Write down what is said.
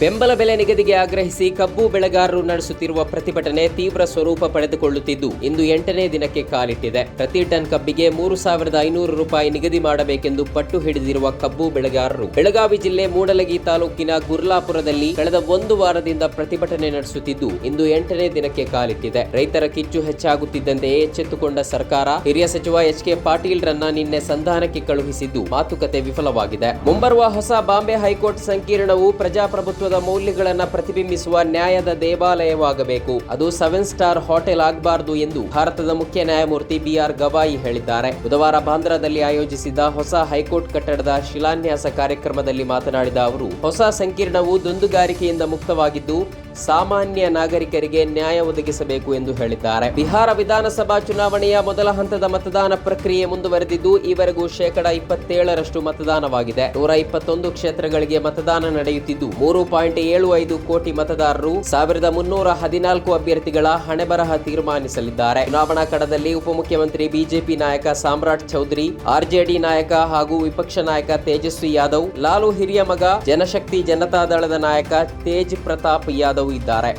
ಬೆಂಬಲ ಬೆಲೆ ನಿಗದಿಗೆ ಆಗ್ರಹಿಸಿ ಕಬ್ಬು ಬೆಳೆಗಾರರು ನಡೆಸುತ್ತಿರುವ ಪ್ರತಿಭಟನೆ ತೀವ್ರ ಸ್ವರೂಪ ಪಡೆದುಕೊಳ್ಳುತ್ತಿದ್ದು, ಇಂದು ಎಂಟನೇ ದಿನಕ್ಕೆ ಕಾಲಿಟ್ಟಿದೆ. ಪ್ರತಿ ಟನ್ ಕಬ್ಬಿಗೆ ಮೂರು ಸಾವಿರದ ಐನೂರು ರೂಪಾಯಿ ನಿಗದಿ ಮಾಡಬೇಕೆಂದು ಪಟ್ಟು ಹಿಡಿದಿರುವ ಕಬ್ಬು ಬೆಳೆಗಾರರು, ಬೆಳಗಾವಿ ಜಿಲ್ಲೆ ಮೂಡಲಗಿ ತಾಲೂಕಿನ ಗುರ್ಲಾಪುರದಲ್ಲಿ ಕಳೆದ ಒಂದು ವಾರದಿಂದ ಪ್ರತಿಭಟನೆ ನಡೆಸುತ್ತಿದ್ದು, ಇಂದು ಎಂಟನೇ ದಿನಕ್ಕೆ ಕಾಲಿಟ್ಟಿದೆ. ರೈತರ ಕಿಚ್ಚು ಹೆಚ್ಚಾಗುತ್ತಿದ್ದಂತೆಯೇ ಎಚ್ಚೆತ್ತುಕೊಂಡ ಸರ್ಕಾರ, ಹಿರಿಯ ಸಚಿವ ಎಚ್ ಕೆ ಪಾಟೀಲ್ ರನ್ನ ನಿನ್ನೆ ಸಂಧಾನಕ್ಕೆ ಕಳುಹಿಸಿದ್ದು ಮಾತುಕತೆ ವಿಫಲವಾಗಿದೆ. ಮುಂಬರುವ ಹೊಸ ಬಾಂಬೆ ಹೈಕೋರ್ಟ್ ಸಂಕೀರ್ಣವು ಮೌಲ್ಯಗಳನ್ನು ಪ್ರತಿಬಿಂಬಿಸುವ ನ್ಯಾಯದ ದೇವಾಲಯವಾಗಬೇಕು. ಅದು ಸೆವೆನ್ ಸ್ಟಾರ್ ಹೋಟೆಲ್ ಆಗಬಾರದು ಎಂದು ಭಾರತದ ಮುಖ್ಯ ನ್ಯಾಯಮೂರ್ತಿ ಬಿಆರ್ ಗವಾಯಿ ಹೇಳಿದ್ದಾರೆ. ಬುಧವಾರ ಬಾಂದ್ರಾದಲ್ಲಿ ಆಯೋಜಿಸಿದ್ದ ಹೊಸ ಹೈಕೋರ್ಟ್ ಕಟ್ಟಡದ ಶಿಲಾನ್ಯಾಸ ಕಾರ್ಯಕ್ರಮದಲ್ಲಿ ಮಾತನಾಡಿದ ಅವರು, ಹೊಸ ಸಂಕೀರ್ಣವು ದುಂದುಗಾರಿಕೆಯಿಂದ ಮುಕ್ತವಾಗಿದ್ದು ಸಾಮಾನ್ಯ ನಾಗರಿಕರಿಗೆ ನ್ಯಾಯ ಒದಗಿಸಬೇಕು ಎಂದು ಹೇಳಿದ್ದಾರೆ. ಬಿಹಾರ ವಿಧಾನಸಭಾ ಚುನಾವಣೆಯ ಮೊದಲ ಹಂತದ ಮತದಾನ ಪ್ರಕ್ರಿಯೆ ಮುಂದುವರೆದಿದ್ದು, ಈವರೆಗೂ ಶೇಕಡ ಇಪ್ಪತ್ತೇಳರಷ್ಟು ಮತದಾನವಾಗಿದೆ. ನೂರ ಇಪ್ಪತ್ತೊಂದು ಕ್ಷೇತ್ರಗಳಿಗೆ ಮತದಾನ ನಡೆಯುತ್ತಿದ್ದು, ಮೂರು ಪಾಯಿಂಟ್ ಏಳು ಐದು ಕೋಟಿ ಮತದಾರರು ಸಾವಿರದ ಮುನ್ನೂರ ಹದಿನಾಲ್ಕು ಅಭ್ಯರ್ಥಿಗಳ ಹಣೆಬರಹ ತೀರ್ಮಾನಿಸಲಿದ್ದಾರೆ. ಚುನಾವಣಾ ಕಣದಲ್ಲಿ ಉಪಮುಖ್ಯಮಂತ್ರಿ ಬಿಜೆಪಿ ನಾಯಕ ಸಾಮ್ರಾಟ್ ಚೌಧರಿ, ಆರ್ಜೆಡಿ ನಾಯಕ ಹಾಗೂ ವಿಪಕ್ಷ ನಾಯಕ ತೇಜಸ್ವಿ ಯಾದವ್, ಲಾಲು ಹಿರಿಯ ಮಗ, ಜನಶಕ್ತಿ ಜನತಾದಳದ ನಾಯಕ ತೇಜ್ ಪ್ರತಾಪ್ ಯಾದವ್ Brawijaya